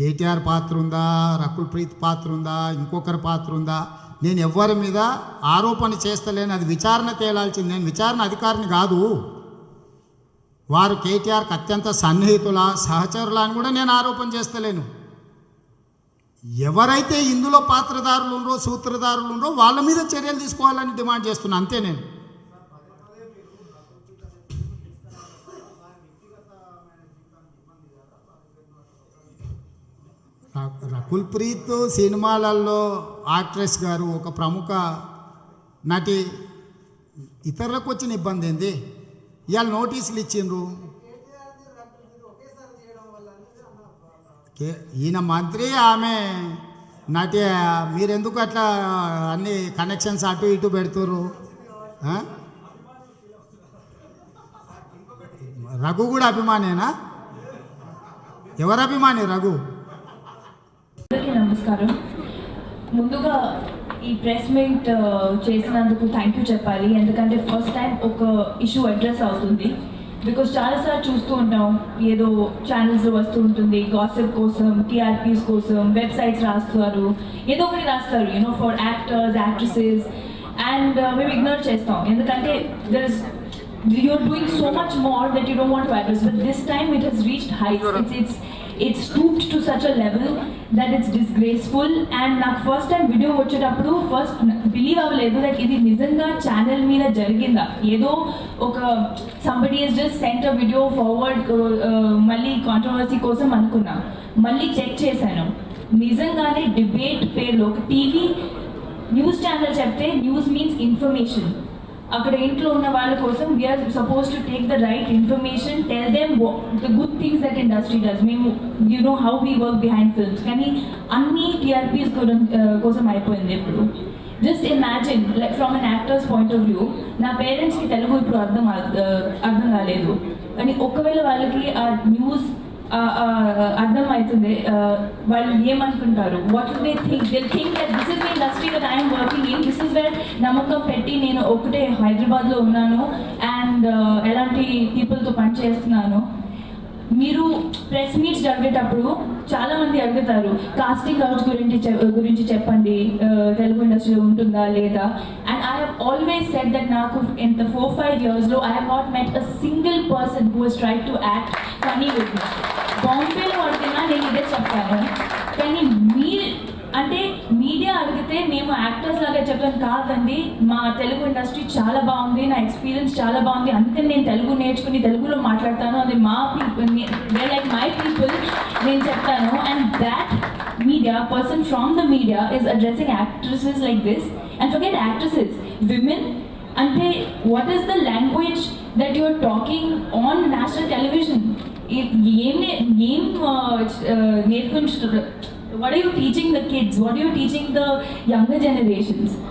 కేటీఆర్ పాత్ర ఉందా రకుల్ ప్రీత్ పాత్ర ఉందా ఇంకొకరి పాత్ర ఉందా నేను ఎవ్వరి మీద ఆరోపణ చేస్తలేను అది విచారణ తేలాల్సింది. నేను విచారణ అధికారిని కాదు. వారు కేటీఆర్కి అత్యంత సన్నిహితుల సహచరుల అని కూడా నేను ఆరోపణ చేస్తలేను. ఎవరైతే ఇందులో పాత్రదారులు ఉండరో సూత్రధారులు ఉండరో వాళ్ళ మీద చర్యలు తీసుకోవాలని డిమాండ్ చేస్తున్నా అంతే నేను. రకుల్ ప్రీత్ సినిమాలలో యాక్ట్రెస్ గారు ఒక ప్రముఖ నటి. ఇతరులకు వచ్చిన ఇబ్బంది ఏంది? ఇవాళ నోటీసులు ఇచ్చిండ్రు. ఈయన మంత్రి ఆమె నటి మీరెందుకు అట్లా అన్ని కనెక్షన్స్ అటు ఇటు పెడుతుర్రు? రఘు కూడా అభిమానేనా? ఎవరు అభిమాని రఘు? నమస్కారం. ముందుగా ఈ ప్రెస్ మీట్ చేసినందుకు థ్యాంక్ యూ చెప్పాలి. ఎందుకంటే ఫస్ట్ టైం ఒక ఇష్యూ అడ్రస్ అవుతుంది. బికాస్ చాలాసార్లు చూస్తూ ఉంటాం. ఏదో ఛానల్స్లో వస్తూ ఉంటుంది. గాసిప్ కోసం టీఆర్పీస్ కోసం వెబ్సైట్స్ రాస్తారు. ఏదో ఒకటి రాస్తారు you know for actors actresses and మేము ఇగ్నోర్ చేస్తాం. ఎందుకంటే there is you're doing so much more that you don't want to address. But this time it has reached heights. It's it's it stooped to such a level that it's disgraceful and నాకు first time video వచ్చేటప్పుడు first believe అవ్వలేదు that ఇది నిజంగా channel మీద జరిగిందా. ఏదో ఒక somebody is just sent a video forward మళ్ళీ కాంట్రవర్సీ కోసం అనుకున్నా. మళ్ళీ చెక్ చేశాను. నిజంగానే డిబేట్ పేర్లు ఒక టీవీ న్యూస్ ఛానల్ చెప్తే న్యూస్ మీన్స్ ఇన్ఫర్మేషన్ అక్కడ ఇంట్లో ఉన్న వాళ్ళ కోసం we're supposed to take the right information tell them the good things that industry does మేము you know how we work behind films కానీ అన్ని టీఆర్పీస్ uh, కోసం అయిపోయింది ఇప్పుడు. Just imagine like from an actor's point of view నా పేరెంట్స్కి తెలుగు ఇప్పుడు అర్థం అర్థం కాలేదు. కానీ ఒకవేళ వాళ్ళకి ఆ న్యూస్ అర్థం అవుతుంది. వాళ్ళు ఏమనుకుంటారు? What they think they think that this is the industry that I'm working in this is where నమ్మకం పెట్టి నేను ఒకటే హైదరాబాద్లో ఉన్నాను. అండ్ ఎలాంటి పీపుల్తో పని చేస్తున్నాను. మీరు ప్రెస్ మీట్స్ జరిగేటప్పుడు చాలా మంది అడుగుతారు కాస్టింగ్ కౌచ్ గురించి గురించి చెప్పండి. తెలుగు ఇండస్ట్రీలో ఉంటుందా లేదా? And I have always said that నాకు ఇన్ ద ఫోర్ ఫైవ్ ఇయర్స్లో I have not met a single person who has try to act funny with me బాంబేలో అడిగినా నేను ఇదే చెప్పాను. కానీ మీ అంటే మీడియా అడిగితే మేము యాక్టర్స్ లాగా చెప్పాను కాదండి. మా తెలుగు ఇండస్ట్రీ చాలా బాగుంది నా ఎక్స్పీరియన్స్ చాలా బాగుంది. అందుకని నేను తెలుగు నేర్చుకుని తెలుగులో మాట్లాడతాను. అది మా పీపుల్ లైక్ మై పీపుల్ నేను చెప్తాను. And that media person from the media is addressing actresses like this and forget actresses women అంటే what is the language that you're talking on national television what are you teaching the kids? What are you teaching the younger generations?